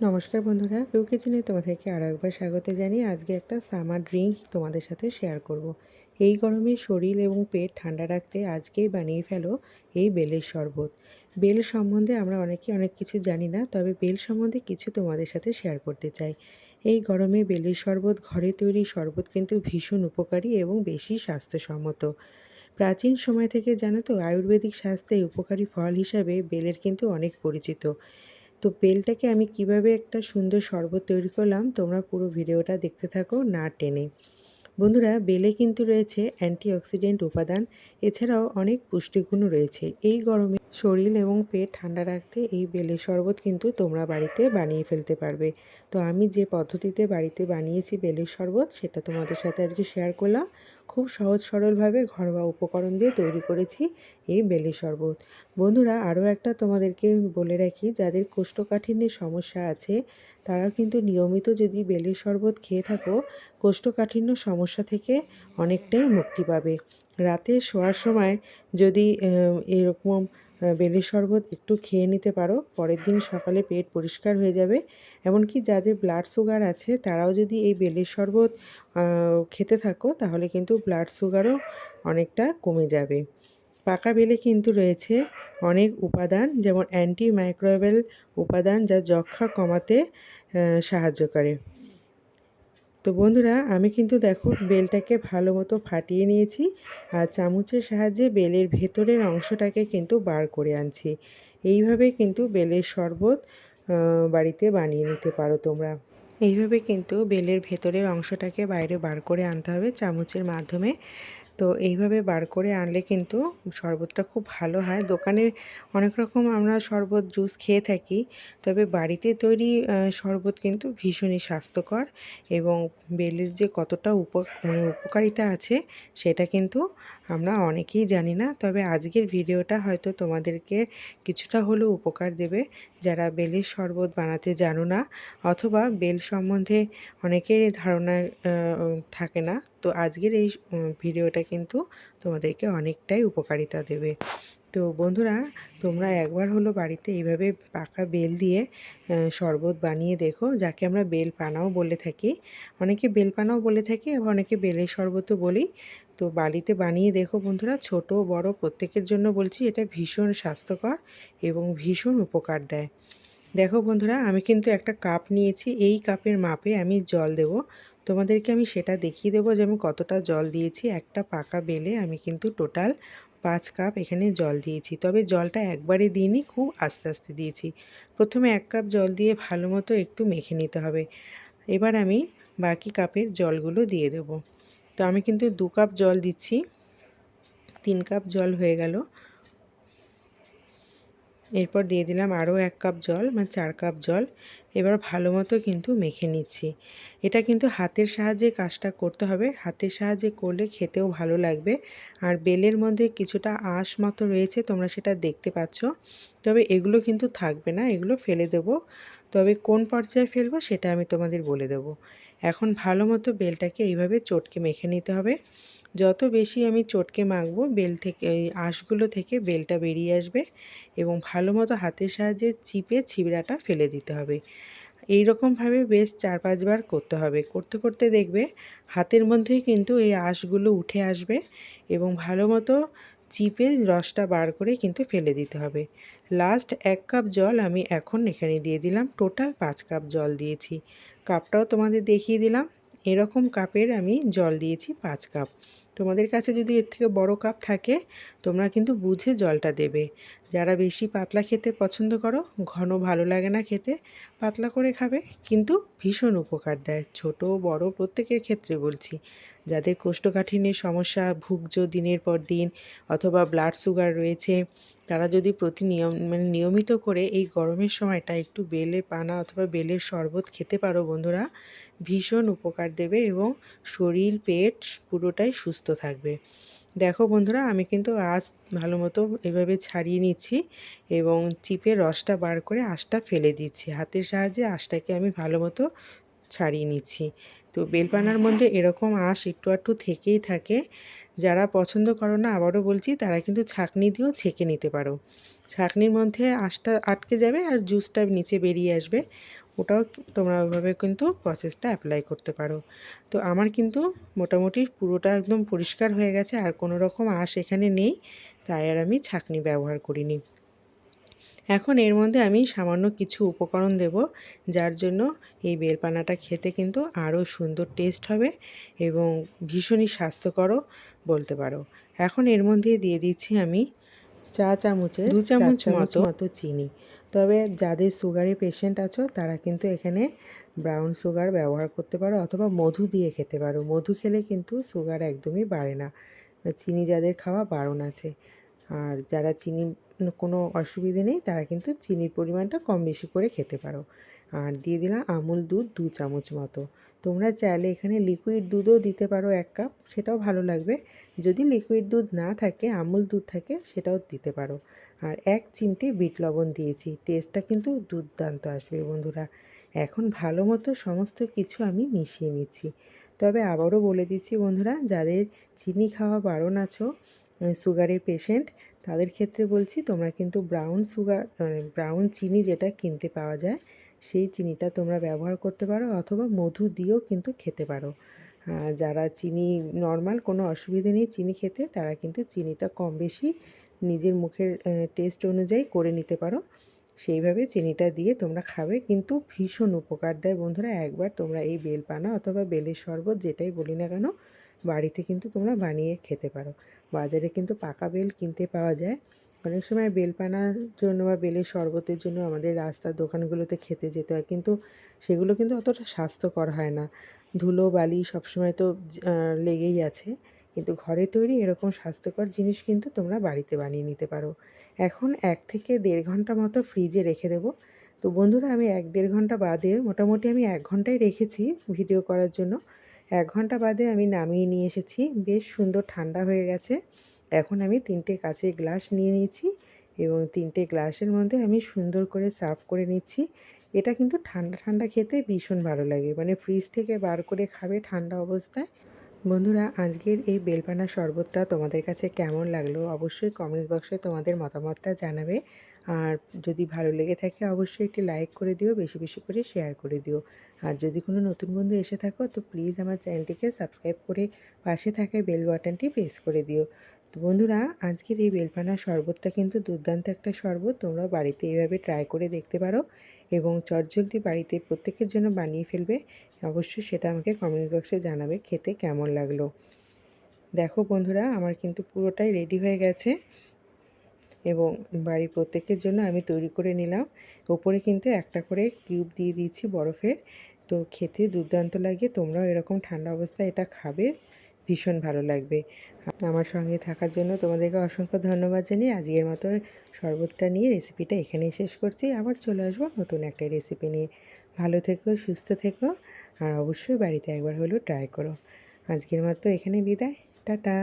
নমস্কার বন্ধুরা পিউ কিচেনে তোমাদেরকে আরও একবার স্বাগত জানিয়ে আজকে একটা সামার ড্রিঙ্ক তোমাদের সাথে শেয়ার করব। এই গরমে শরীর এবং পেট ঠান্ডা রাখতে আজকেই বানিয়ে ফেলো এই বেলের শরবত। বেল সম্বন্ধে আমরা অনেকে অনেক কিছু জানি না, তবে বেল সম্বন্ধে কিছু তোমাদের সাথে শেয়ার করতে চাই। এই গরমে বেলের শরবত, ঘরে তৈরি শরবত কিন্তু ভীষণ উপকারী এবং বেশি স্বাস্থ্যসম্মত। প্রাচীন সময় থেকে জানো তো, আয়ুর্বেদিক স্বাস্থ্যে উপকারী ফল হিসাবে বেলের কিন্তু অনেক পরিচিত। তো বেলটাকে আমি কীভাবে একটা সুন্দর শরবত তৈরি করলাম, তোমরা পুরো ভিডিওটা দেখতে থাকো না টেনে। বন্ধুরা, বেলে কিন্তু রয়েছে অ্যান্টিঅক্সিডেন্ট উপাদান, এছাড়াও অনেক পুষ্টিগুণও রয়েছে। এই গরমে শরীর এবং পেট ঠান্ডা রাখতে এই বেলের শরবত কিন্তু তোমরা বাড়িতে বানিয়ে ফেলতে পারবে। তো আমি যে পদ্ধতিতে বাড়িতে বানিয়েছি বেলের শরবত, সেটা তোমাদের সাথে আজকে শেয়ার করলাম। খুব সহজ সরলভাবে ঘরোয়া উপকরণ দিয়ে তৈরি করেছি এই বেলের শরবত। বন্ধুরা, আরও একটা তোমাদেরকে বলে রাখি, যাদের কোষ্ঠকাঠিন্যের সমস্যা আছে, তারা কিন্তু নিয়মিত যদি বেলের শরবত খেয়ে থাকো, কোষ্ঠকাঠিন্য সমস্যা থেকে অনেকটাই মুক্তি পাবে। রাতে শোয়ার সময় যদি এরকম বেলের শরবত একটু খেয়ে নিতে পারো। পরের দিন সকালে পেট পরিষ্কার হয়ে যাবে। এমনকি যাদের ব্লাড সুগার আছে, তারাও যদি এই বেলের শরবত খেতে থাকো, তাহলে কিন্তু ব্লাড সুগারও অনেকটা কমে যাবে। পাকা বেলে কিন্তু রয়েছে অনেক উপাদান, যেমন অ্যান্টি মাইক্রোওয়েল উপাদান, যা যক্ষা কমাতে সাহায্য করে। তো বন্ধুরা, আমি কিন্তু দেখো বেলটাকে ভালো মতো ফাটিয়ে নিয়েছি আর চামচের সাহায্যে বেলের ভেতরের অংশটাকে কিন্তু বার করে আনছি। এইভাবে কিন্তু বেলের শরবত বাড়িতে বানিয়ে নিতে পারো তোমরা। এইভাবে কিন্তু বেলের ভেতরের অংশটাকে বাইরে বার করে আনতে হবে চামচের মাধ্যমে। তো এইভাবে বার করে আনলে কিন্তু শরবতটা খুব ভালো হয়। দোকানে অনেক রকম আমরা শরবত জুস খেয়ে থাকি, তবে বাড়িতে তৈরি শরবত কিন্তু ভীষণই স্বাস্থ্যকর এবং বেলের যে কতটা উপ মানে উপকারিতা আছে সেটা কিন্তু আমরা অনেকেই জানি না। তবে আজকের ভিডিওটা হয়তো তোমাদেরকে কিছুটা হলেও উপকার দেবে। যারা বেলের শরবত বানাতে জানো না, অথবা বেল সম্বন্ধে অনেকের ধারণা থাকে না তো আজকের এই ভিডিওটা কিন্তু তোমাদেরকে অনেকটাই উপকারিতা দেবে। তো বন্ধুরা, তোমরা একবার হলো বাড়িতে এইভাবে পাকা বেল দিয়ে শরবত বানিয়ে দেখো। যাকে আমরা বেল পানাও বলে থাকি। অনেকে বেল পানাও বলে থাকি এবং অনেকে বেলের শরবতও বলি। তো বাড়িতে বানিয়ে দেখো বন্ধুরা, ছোট, বড় প্রত্যেকের জন্য বলছি, এটা ভীষণ স্বাস্থ্যকর এবং ভীষণ উপকার দেয়। দেখো বন্ধুরা, আমি কিন্তু একটা কাপ নিয়েছি। এই কাপের মাপে আমি জল দেব। তোমাদেরকে আমি সেটা দেখিয়ে দেবো যে আমি কতটা জল দিয়েছি। একটা পাকা বেলে আমি কিন্তু টোটাল পাঁচ কাপ এখানে জল দিয়েছি। তবে জলটা একবারে দিইনি, খুব আস্তে আস্তে দিয়েছি। প্রথমে এক কাপ জল দিয়ে ভালো মতো একটু মেখে নিতে হবে। এবার আমি বাকি কাপের জলগুলো দিয়ে দেব। তো আমি কিন্তু দু কাপ জল দিচ্ছি। তিন কাপ জল হয়ে গেল। এরপর দিয়ে দিলাম আরও এক কাপ জল মানে চার কাপ জল। এবার ভালো মতো কিন্তু মেখে নিচ্ছি। এটা কিন্তু হাতের সাহায্যে কাজটা করতে হবে। হাতের সাহায্যে করলে খেতেও ভালো লাগবে। আর বেলের মধ্যে কিছুটা আঁশ মতো রয়েছে, তোমরা সেটা দেখতে পাচ্ছ। তবে এগুলো কিন্তু থাকবে না, এগুলো ফেলে দেব। তবে কোন পর্যায়ে ফেলব সেটা আমি তোমাদের বলে দেব। এখন ভালো মতো বেলটাকে এইভাবে চটকে মেখে নিতে হবে। যত বেশি আমি চটকে মাখবো, বেল থেকে আঁশগুলো থেকে বেলটা বেরিয়ে আসবে এবং ভালো মতো হাতের সাহায্যে চিপে ছিবড়াটা ফেলে দিতে হবে। এই রকমভাবে বেশ চার পাঁচবার করতে হবে। করতে করতে দেখবে হাতের মধ্যেই কিন্তু এই আঁশগুলো উঠে আসবে এবং ভালো মতো চিপে রসটা বার করে কিন্তু ফেলে দিতে হবে। লাস্ট এক কাপ জল আমি এখন এখানে দিয়ে দিলাম। টোটাল পাঁচ কাপ জল দিয়েছি। কাপটাও তোমাদের দেখিয়ে দিলাম। এরকম কাপের আমি জল দিয়েছি পাঁচ কাপ। তোমাদের কাছে যদি এর থেকে বড় কাপ থাকে তোমরা কিন্তু বুঝে জলটা দেবে। যারা বেশি পাতলা খেতে পছন্দ করো, ঘন ভালো লাগে না খেতে, পাতলা করে খাবে, কিন্তু ভীষণ উপকার দেয়। ছোট, বড় প্রত্যেকের ক্ষেত্রে বলছি। যাদের কোষ্ঠকাঠিন্যের সমস্যা, ভুগজ দিনের পর দিন অথবা ব্লাড সুগার রয়েছে, তারা যদি প্রতি নিয়ম মানে নিয়মিত করে এই গরমের সময়টা একটু বেলের পানা অথবা বেলের শরবত খেতে পারো বন্ধুরা, ভীষণ উপকার দেবে এবং শরীর, পেট পুরোটাই সুস্থ থাকবে। দেখো বন্ধুরা, আমি কিন্তু আঁশ ভালো মতো এভাবে ছাড়িয়ে নিচ্ছি এবং চিপে রসটা বার করে আঁশটা ফেলে দিচ্ছি। হাতের সাহায্যে আঁশটাকে আমি ভালো মতো ছাড়িয়ে নিচ্ছি। তো বেলপানার মধ্যে এরকম আঁশ একটু একটু থেকেই থাকে। যারা পছন্দ করো না, আবারও বলছি, তারা কিন্তু ছাঁকনি দিয়েও ছেঁকে নিতে পারো। ছাঁকনির মধ্যে আঁশটা আটকে যাবে আর জুসটা নিচে বেরিয়ে আসবে। ওটাও তোমরা ওইভাবে কিন্তু প্রসেসটা অ্যাপ্লাই করতে পারো। তো আমার কিন্তু মোটামুটি পুরোটা একদম পরিষ্কার হয়ে গেছে আর কোনো রকম আঁশ এখানে নেই তাই আর আমি ছাঁকনি ব্যবহার করিনি। এখন এর মধ্যে আমি সামান্য কিছু উপকরণ দেব যার জন্য এই বেলপানাটা খেতে কিন্তু আরও সুন্দর টেস্ট হবে এবং ভীষণই স্বাস্থ্যকরও বলতে পারো। এখন এর মধ্যে দিয়ে দিচ্ছি আমি চা চামচে দু চামচ মতো মতো চিনি। তবে যাদের সুগারের পেশেন্ট আছো, তারা কিন্তু এখানে ব্রাউন সুগার ব্যবহার করতে পারো অথবা মধু দিয়ে খেতে পারো। মধু খেলে কিন্তু সুগার একদমই বাড়ে না। চিনি যাদের খাওয়া বারণ আছে। আর যারা চিনি কোনো অসুবিধে নেই, তারা কিন্তু চিনির পরিমাণটা কম বেশি করে খেতে পারো। আর দিয়ে দিলাম আমুল দুধ দু চামচ মতো। তোমরা চাইলে এখানে লিকুইড দুধও দিতে পারো এক কাপ সেটাও ভালো লাগবে। যদি লিকুইড দুধ না থাকে, আমুল দুধ থাকে, সেটাও দিতে পারো। আর এক চিমটে বিট লবণ দিয়েছি। টেস্টটা কিন্তু দুর্দান্ত আসবে বন্ধুরা। এখন ভালো মতো সমস্ত কিছু আমি মিশিয়ে নিচ্ছি। তবে আবারও বলে দিচ্ছি বন্ধুরা, যাদের চিনি খাওয়া বারণ আছো সুগারের পেশেন্ট, তাদের ক্ষেত্রে বলছি তোমরা কিন্তু ব্রাউন সুগার মানে ব্রাউন চিনি যেটা কিনতে পাওয়া যায়, সেই চিনিটা তোমরা ব্যবহার করতে পারো অথবা মধু দিয়েও কিন্তু খেতে পারো। যারা চিনি, নর্মাল কোনো অসুবিধে নেই চিনি খেতে, তারা কিন্তু চিনিটা কম বেশি নিজের মুখের টেস্ট অনুযায়ী করে নিতে পারো। সেইভাবে চিনিটা দিয়ে তোমরা খাবে। কিন্তু ভীষণ উপকার দেয় বন্ধুরা। একবার তোমরা এই বেলপানা অথবা বেলের শরবত যেটাই বলি না কেন, বাড়িতে কিন্তু তোমরা বানিয়ে খেতে পারো। বাজারে কিন্তু পাকা বেল কিনতে পাওয়া যায়। অনেক সময় বেলপানার জন্য বা বেলের শরবতের জন্য আমাদের রাস্তার দোকানগুলোতে খেতে যেতে হয়। কিন্তু সেগুলো কিন্তু অতটা স্বাস্থ্যকর হয় না। ধুলো, বালি সবসময় তো লেগেই আছে। কিন্তু ঘরে তৈরি এরকম স্বাস্থ্যকর জিনিস কিন্তু তোমরা বাড়িতে বানিয়ে নিতে পারো। এখন এক থেকে দেড় ঘণ্টা মতো ফ্রিজে রেখে দেবো। তো বন্ধুরা, আমি এক দেড় ঘণ্টা বাদে মোটামুটি আমি এক ঘন্টাই রেখেছি ভিডিও করার জন্য। এক ঘণ্টা বাদে আমি নামিয়ে নিয়ে এসেছি। বেশ সুন্দর ঠান্ডা হয়ে গেছে। এখন আমি তিনটে কাঁচের গ্লাস নিয়ে নিয়েছি এবং তিনটে গ্লাসের মধ্যে আমি সুন্দর করে সার্ভ করে নিচ্ছি। এটা কিন্তু ঠান্ডা ঠান্ডা খেতে ভীষণ ভালো লাগে। মানে ফ্রিজ থেকে বার করে খাবে ঠান্ডা অবস্থায়। বন্ধুরা, আজকের এই বেলপানা শরবতটা তোমাদের কাছে কেমন লাগল অবশ্যই কমেন্টস বক্সে তোমাদের মতামতটা জানাবে। আর যদি ভালো লেগে থাকে অবশ্যই একটি লাইক করে দিও, বেশি বেশি করে শেয়ার করে দিও। আর যদি কোনো নতুন বন্ধু এসে থাকো তো প্লিজ আমার চ্যানেলটিকে সাবস্ক্রাইব করে পাশে থাকা বেল বাটনটি প্রেস করে দিও। তো বন্ধুরা, আজকের এই বেলপানা শরবতটা কিন্তু দুর্দান্ত একটা শরবত তোমরা বাড়িতে এইভাবে ট্রাই করে দেখতে পারো। এবং চটজলদি বাড়িতে প্রত্যেকের জন্য বানিয়ে ফেলবে, অবশ্যই সেটা আমাকে কমেন্ট বক্সে জানাবে, খেতে কেমন লাগল। দেখো বন্ধুরা, আমার কিন্তু পুরোটাই রেডি হয়ে গেছে এবং বাড়ির প্রত্যেকের জন্য আমি তৈরি করে নিলাম। ওপরে কিন্তু একটা করে কিউব দিয়ে দিয়েছি বরফের, তো খেতে দুর্দান্ত লাগে, তোমরাও এরকম ঠান্ডা অবস্থায় এটা খাবে। ভীষণ ভালো লাগবে। আমার সঙ্গে থাকার জন্য তোমাদেরকে অসংখ্য ধন্যবাদ জানিয়ে আজকের মতো শরবতটা নিয়ে রেসিপিটা এখানেই শেষ করছি। আবার চলে আসব নতুন একটা রেসিপি নিয়ে। ভালো থেকো, সুস্থ থেকো আর অবশ্যই বাড়িতে একবার হলেও ট্রাই করো। আজকের মতো এখানে বিদায়। টাটা।